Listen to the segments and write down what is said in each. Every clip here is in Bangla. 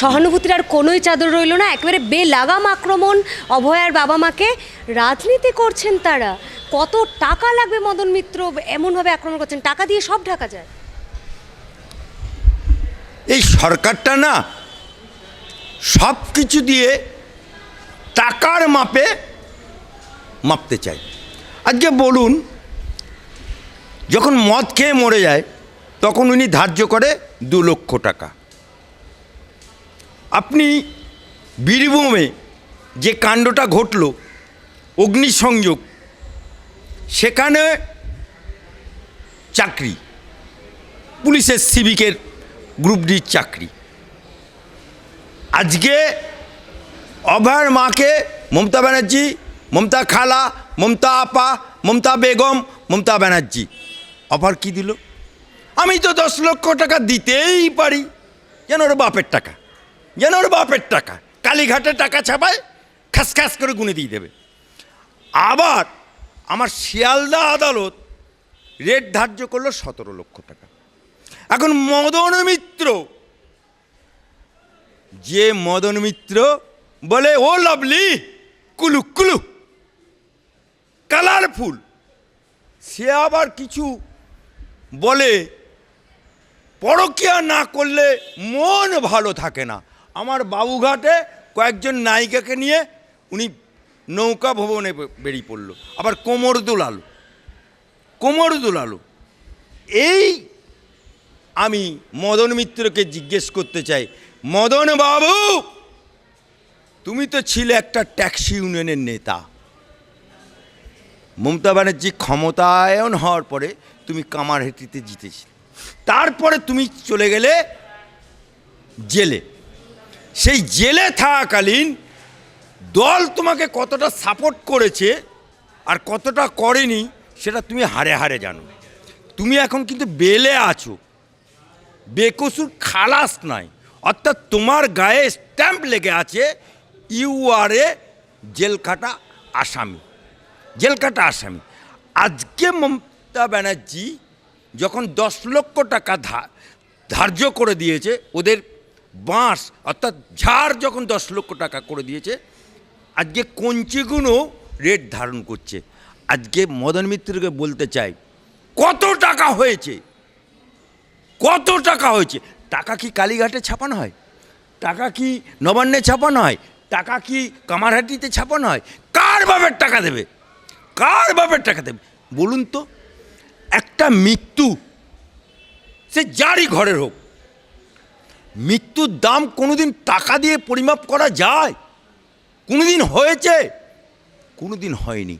সহানুভূতির আর কোনোই চাদর রইল না। একেবারে বেলাগাম আক্রমণ। অভয়ার বাবা মাকে রাজনীতি করছেন তারা। কত টাকা লাগবে মদন মিত্র এমনভাবে আক্রমণ করছেন? টাকা দিয়ে সব ঢাকা যায়। এই সরকারটা না, সব কিছু দিয়ে টাকার মাপে মাপতে চায়। আজকে বলুন, যখন মদ খেয়ে মরে যায়, তখন উনি ধার্য করে দু লক্ষ টাকা। আপনি বীরভূমে যে কাণ্ডটা ঘটল, অগ্নিসংযোগ, সেখানে চাকরি, পুলিশের সিভিকের গ্রুপ ডির চাকরি। আজকে অভয়ের মাকে মমতা ব্যানার্জি, মমতা খালা, মমতা আপা, মমতা বেগম, মমতা ব্যানার্জি। অফার কি দিল? আমি তো দশ লক্ষ টাকা দিতেই পারি। যেন ওর বাপের টাকা? যেন ওর বাপের টাকা। কালীঘাটে টাকা ছাপায় খাস খাস করে গুনে দিয়ে দেবে। আবার আমার শিয়ালদা আদালত রেট ধার্য করল সতেরো লক্ষ টাকা। এখন মদন মিত্র, যে মদন মিত্র বলে, ও লাভলি, কুলু কুলু, কালারফুল। সে আবার কিছু বলে, পরকিয়া না করলে মন ভালো থাকে না। আমার বাবুঘাটে কয়েকজন নায়িকাকে নিয়ে উনি নৌকা ভবনে বেরিয়ে পড়ল। আবার কোমর দোলালো। কোমর দোলালো। এই আমি মদন মিত্রকে জিজ্ঞেস করতে চাই, মদন বাবু, তুমি তো ছিলে একটা ট্যাক্সি ইউনিয়নের নেতা। মমতা ব্যানার্জি ক্ষমতায়ন হওয়ার পরে তুমি কামারহেটিতে জিতেছিলে। তারপরে তুমি চলে গেলে জেলে। সেই জেলে থাকাকালীন দল তোমাকে কতটা সাপোর্ট করেছে আর কতটা করেনি, সেটা তুমি হারে হারে জানো। তুমি এখন কিন্তু বেলে আছো। বেকসুর খালাস নাই। অর্থাৎ তোমার গায়ে স্ট্যাম্প লেগে আছে ইউ আর এ জেলখাটা আসামি। জেলখাটা আসামি। আজকে মমতা ব্যানার্জি যখন দশ লক্ষ টাকা ধার্য করে দিয়েছে, ওদের বাঁশ, অর্থাৎ ঝাড় যখন দশ লক্ষ টাকা করে দিয়েছে, আজকে কঞ্চিগুলো রেট ধারণ করছে। আজকে মদন মিত্রকে বলতে চাই, কত টাকা হয়েছে? কত টাকা হয়েছে? টাকা কি কালীঘাটে ছাপানো হয়? টাকা কি নবান্নে ছাপানো হয়? টাকা কি কামারহাটিতে ছাপানো হয়? কার বাপের টাকা দেবে? কার বাপের টাকা দেবে? বলুন তো, একটা মৃত্যু, সে যারই ঘরের হোক মৃত্যুর দাম কোনোদিন টাকা দিয়ে পরিমাপ করা যায়? কোনোদিন হয়েছে? কোনোদিন হয়নি।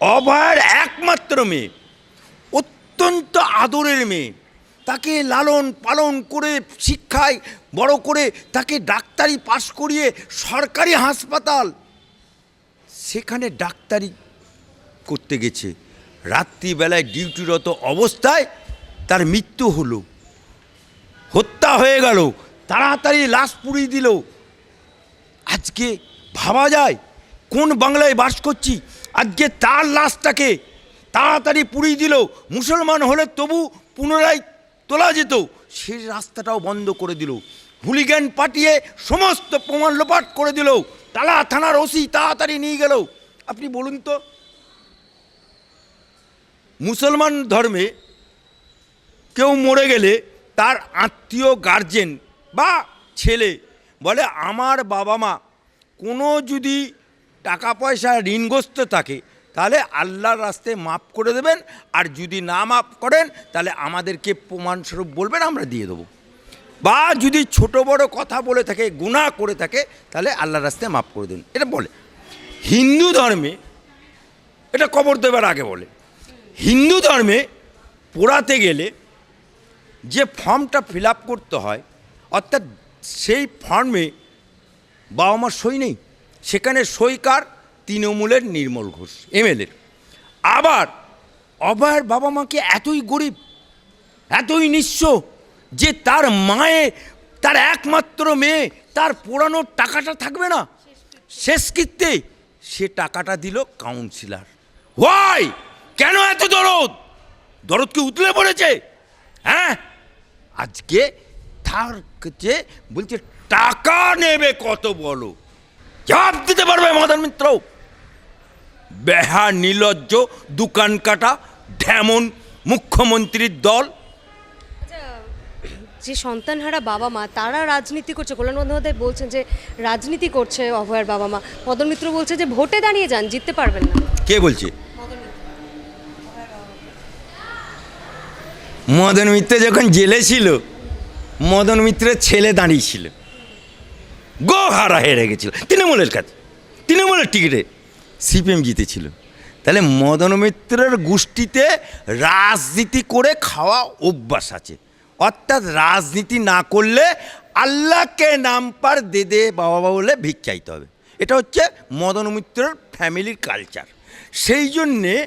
অভয়ের একমাত্র মেয়ে, অত্যন্ত আদরের মেয়ে, তাকে লালন পালন করে, শিক্ষায় বড় করে, তাকে ডাক্তারি পাশ করিয়ে সরকারি হাসপাতাল। সেখানে ডাক্তারি করতে গেছে। রাত্রিবেলায় ডিউটিরত অবস্থায় তার মৃত্যু হলো। হত্যা হয়ে গেল। তাড়াতাড়ি লাশ পুড়িয়ে দিল। আজকে ভাবা যায় কোন বাংলায় বাস করছি। আজকে তার লাশটাকে তাড়াতাড়ি পুড়িয়ে দিল। মুসলমান হলে তবু পুনরায় তোলা যেত। সেই রাস্তাটাও বন্ধ করে দিল। হুলিগ্যান পাঠিয়ে সমস্ত প্রমাণ লোপাট করে দিল। তালা থানার ওসি তাড়াতাড়ি নিয়ে গেল। আপনি বলুন তো, মুসলমান ধর্মে কেউ মরে গেলে তার আত্মীয় গার্জেন বা ছেলে বলে আমার বাবা মা, কোনো যদি টাকা পয়সা ঋণগ্রস্ত থাকে, তাহলে আল্লাহর রাস্তায় মাফ করে দেবেন। আর যদি না মাফ করেন, তাহলে আমাদেরকে প্রমাণস্বরূপ বলবেন, আমরা দিয়ে দেবো। বা যদি ছোট বড় কথা বলে থাকে, গুনাহ করে থাকে, তাহলে আল্লাহর রাস্তায় মাফ করে দেন। এটা বলে। হিন্দু ধর্মে, এটা কবর দেবার আগে বলে, হিন্দু ধর্মে পোড়াতে গেলে যে ফর্মটা ফিল করতে হয় অর্থাৎ সেই ফর্মে বাবা মার সই নেই। সেখানে সই কার তৃণমূলের নির্মল ঘোষ এমএলএর আবার, অভয়ের বাবা মাকে এতই গরিব, এতই নিঃস্ব যে তার মায়ে, তার একমাত্র মেয়ে, তার পোড়ানোর টাকাটা থাকবে না। শেষকৃত্যে সে টাকাটা দিল কাউন্সিলার। ওয়াই কেন এত দরদ? দরদ কি উতলে পড়েছে? হ্যাঁ? আজকে তার কাছে বলছে টাকা নেবে কত বলো? জবাব দিতে পারবে মদন মিত্র। বেহা নির্লজ্জ দোকান কাটা ঢেমন মুখ্যমন্ত্রীর দল। যে সন্তানহারা বাবা মা তারা রাজনীতি করছে। কল্যাণ বন্দ্যোপাধ্যায় বলছেন যে রাজনীতি করছে অভয়ের বাবা মা। মদন মিত্র বলছে যে ভোটে দাঁড়িয়ে যান জিততে পারবেন না। কে বলছে? মদন মিত্র যখন জেলে ছিল মদন মিত্রের ছেলে দাঁড়িয়েছিল। গো হারা হেরে গেছিল। তৃণমূলের কাছে তৃণমূলের টিকিটে সিপিএম জিতেছিল। তাহলে মদন মিত্রের গোষ্ঠীতে রাজনীতি করে খাওয়া অভ্যাস আছে। অর্থাৎ রাজনীতি না করলে আল্লাহকে নাম পার দে দে বাবা বলে ভিক্ষাইতে হবে। এটা হচ্ছে মদন মিত্রের ফ্যামিলির কালচার। সেই জন্যে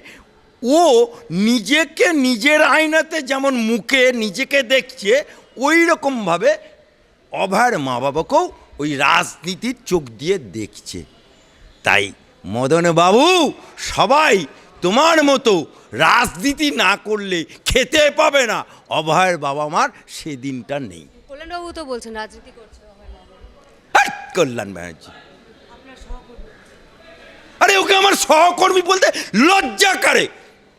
ও নিজেকে নিজের আয়নাতে যেমন মুখে নিজেকে দেখছে ওই রকমভাবে অভয়ের মা বাবাকেও ওই রাজনীতির চোখ দিয়ে দেখছে। তাই মদন বাবু সবাই তোমার মতো রাজনীতি না করলে খেতে পাবে না। অভয়ের বাবা মার সেদিনটা নেই। কল্যাণবাবু তো বলছেন রাজনীতি করছে কল্যাণ ব্যানার্জি। আরে ওকে আমার সহকর্মী বলতে লজ্জা করে।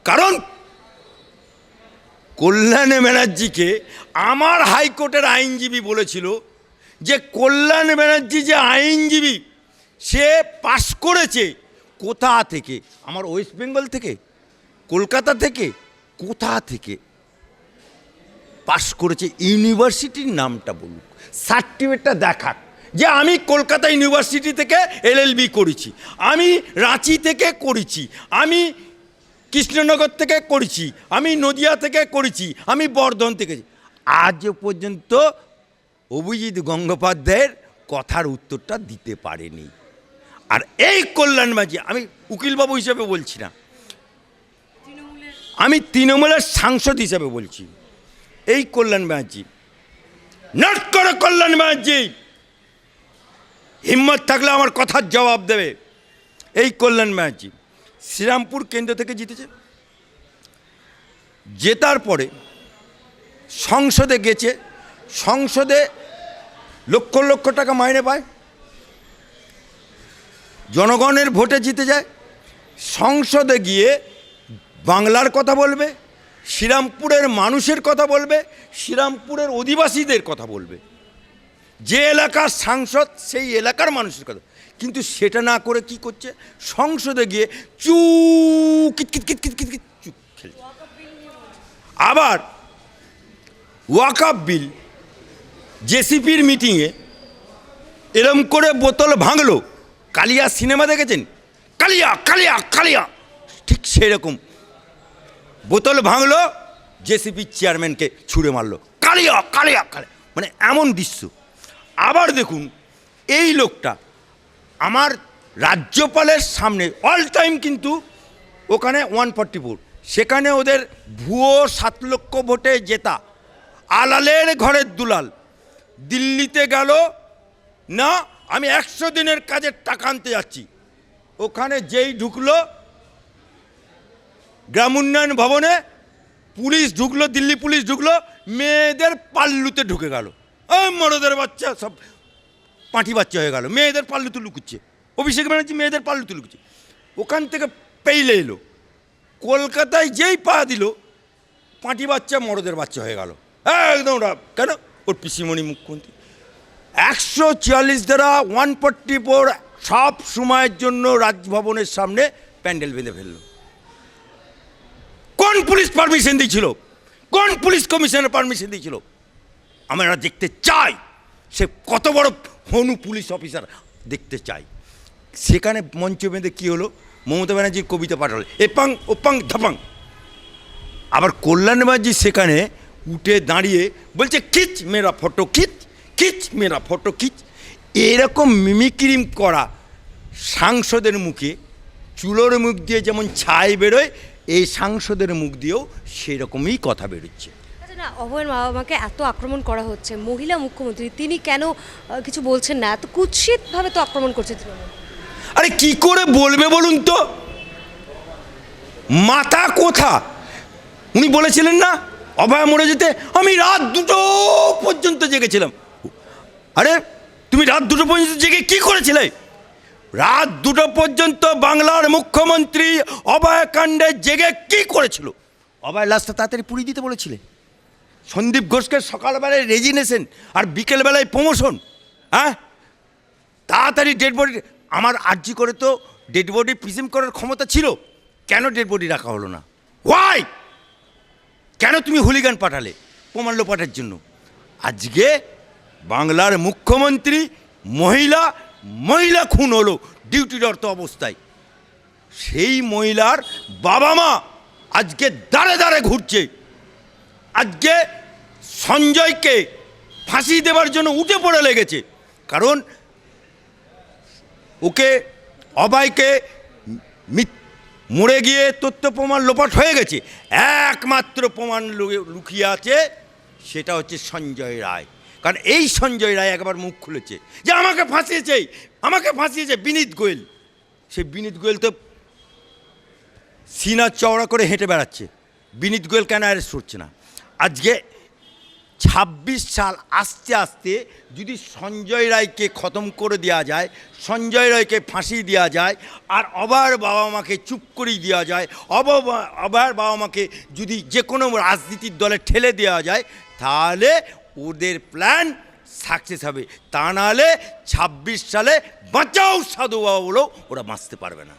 কারণ কল্যাণ ব্যানার্জিকে আমার হাইকোর্টের আইনজীবী বলেছিল যে কল্যাণ ব্যানার্জি যে আইনজীবী, সে পাশ করেছে কোথা থেকে? আমার ওয়েস্ট বেঙ্গল থেকে? কলকাতা থেকে? কোথা থেকে? পাশ করেছে ইউনিভার্সিটির নামটা বলুক, সার্টিফিকেটটা দেখাক যে আমি কলকাতা ইউনিভার্সিটি থেকে এলএলবি করেছি, আমি রাঁচি থেকে করেছি, আমি কৃষ্ণনগর থেকে করেছি, আমি নদিয়া থেকে করেছি, আমি বর্ধন থেকে। আজ পর্যন্ত অভিজিৎ গঙ্গোপাধ্যায়ের কথার উত্তরটা দিতে পারেনি। আর এই কল্যাণ মাঝি আমি উকিলবাবু হিসেবে বলছি না। আমি তৃণমূলের সাংসদ হিসেবে বলছি। এই কল্যাণ ব্যানার্জি নট কল্যাণ ব্যানার্জি হিম্মত থাকলে আমার কথার জবাব দেবে। এই কল্যাণ ব্যানার্জি শ্রীরামপুর কেন্দ্র থেকে জিতেছে। জেতার পরে সংসদে গেছে, সংসদে লক্ষ লক্ষ টাকা মাইনে পায়। জনগণের ভোটে জিতে যায়। সংসদে গিয়ে বাংলার কথা বলবে, শ্রীরামপুরের মানুষের কথা বলবে, শ্রীরামপুরের অধিবাসীদের কথা বলবে। যে এলাকার সাংসদ, সেই এলাকার মানুষের কথা। কিন্তু সেটা না করে কি করছে? সংসদে গিয়ে চু কিট কিট কিট কিট কিট কিট চুপ খেলছে আবার ওয়াকাপ বিল জেসিপির মিটিংয়ে এরম করে বোতল ভাঙলো। কালিয়া সিনেমা দেখেছেন? কালিয়া কালিয়া কালিয়া। ঠিক সেরকম। বোতল ভাঙলো জেসিপির চেয়ারম্যানকে ছুঁড়ে মারলো। কালিয়া কালিয়া কালিয়া। মানে এমন দৃশ্য। আবার দেখুন, এই লোকটা আমার রাজ্যপালের সামনে অল টাইম কিন্তু ওখানে ওয়ান ফর্টি ফোর সেখানে ওদের ভুয়ো সাত লক্ষ ভোটে জেতা। আলালের ঘরের দুলাল। দিল্লিতে গেল, না, আমি একশো দিনের কাজের টাকা আনতে যাচ্ছি। ওখানে যেই ঢুকলো, গ্রাম উন্নয়ন ভবনে, পুলিশ ঢুকলো, দিল্লি পুলিশ ঢুকলো, মেয়েদের পাল্লুতে ঢুকে গেল। মরদের বাচ্চা সব পাঁঠি বাচ্চা হয়ে গেল, মেয়েদের পাল্লুতে লুকুচ্ছে অভিষেক ব্যানার্জি মেয়েদের পাল্লুতে লুকুচ্ছে ওখান থেকে পেইলে এলো। কলকাতায় যেই পা দিল পাঁটি বাচ্চা মরদের বাচ্চা হয়ে গেল। একদম কেন? ওর পিসিমণি মুখ্যমন্ত্রী। একশো চুয়াল্লিশ দ্বারা ওয়ান ফোরটি ফোর সব সময়ের জন্য রাজভবনের সামনে প্যান্ডেল বেঁধে ফেলল। কোন পুলিশ পারমিশন দিয়েছিল? কোন পুলিশ কমিশনের পারমিশন দিয়েছিল? আমরা দেখতে চাই। সে কত বড় হনু পুলিশ অফিসার দেখতে চাই। সেখানে মঞ্চ বেঁধে কী হলো? মমতা ব্যানার্জির কবিতা পাঠালো এপাং, ওপাং, ধাপাং। আবার কল্যাণ ব্যানার্জি সেখানে উঠে দাঁড়িয়ে বলছে, খিচ মেরা ফটো, খিচ খিচ মেরা ফটো, খিচ। এরকম মিমিক্রিম করা সাংসদের মুখে চুলোর মুখ দিয়ে যেমন ছাই বেরোয়, এই সাংসদের মুখ দিয়েও সেরকমই কথা বেরোচ্ছে। না, অভয়ের মা বাবাকে এত আক্রমণ করা হচ্ছে, মহিলা মুখ্যমন্ত্রী, তিনি কেন কিছু বলছেন না? এত কুৎসিতভাবে তো আক্রমণ করছে আরে কি করে বলবে বলুন তো? মাথা কোথা? উনি বলেছিলেন না, অভয়া মরে যেতে? আমি রাত দুটো পর্যন্ত জেগেছিলাম। আরে, তুমি রাত দুটো পর্যন্ত জেগে কি করেছিলে? রাত দুটো পর্যন্ত বাংলার মুখ্যমন্ত্রী অভয় কাণ্ডে জেগে কি করেছিল? অভয় লাশটা তাড়াতাড়ি পুড়িয়ে দিতে বলেছিলে? সন্দীপ ঘোষকে সকালবেলায় রেজিনেশন আর বিকেলবেলায় প্রমোশন হ্যাঁ? তাড়াতাড়ি ডেড বডি আমার আর্জি করে তো ডেড বডি প্রিজিম করার ক্ষমতা ছিল। কেন ডেড বডি রাখা হলো না? ওয়াই কেন তুমি হুলিগান পাঠালে প্রমাণ লোপাটের জন্য? আজকে বাংলার মুখ্যমন্ত্রী মহিলা মহিলা খুন হলো ডিউটিরত অবস্থায়। সেই মহিলার বাবা মা আজকে দাঁড়ে দাঁড়ে ঘুরছে। আজকে সঞ্জয়কে ফাঁসি দেওয়ার জন্য উঠে পড়ে লেগেছে। কারণ ওকে, অবাইকে মরে গিয়ে তথ্য প্রমাণ লোপাট হয়ে গেছে। একমাত্র প্রমাণ লুকিয়ে আছে সেটা হচ্ছে সঞ্জয় রায়। কারণ এই সঞ্জয় রায় একবার মুখ খুলেছে যে আমাকে ফাঁসিয়েছে আমাকে ফাঁসিয়েছে বিনীত গোয়েল। সে বিনীত গোয়েল তো সিনা চওড়া করে হেঁটে বেড়াচ্ছে। বিনীত গোয়েল কেন অ্যারেস্ট হচ্ছে না? আজকে ছাব্বিশ সাল আস্তে আস্তে যদি সঞ্জয় রায়কে খতম করে দেওয়া যায়, সঞ্জয় রায়কে ফাঁসি দেওয়া যায়, আর অবার বাবা মাকে চুপ করিয়ে দেওয়া যায় অব অবার বাবা মাকে যদি যে কোনো রাজনীতির দলে ঠেলে দেওয়া যায়, তাহলে ওদের প্ল্যান সাকসেস হবে। তা নাহলে ছাব্বিশ সালে বাঁচাও সাধু বাবা বলেও ওরা বাঁচতে পারবে না।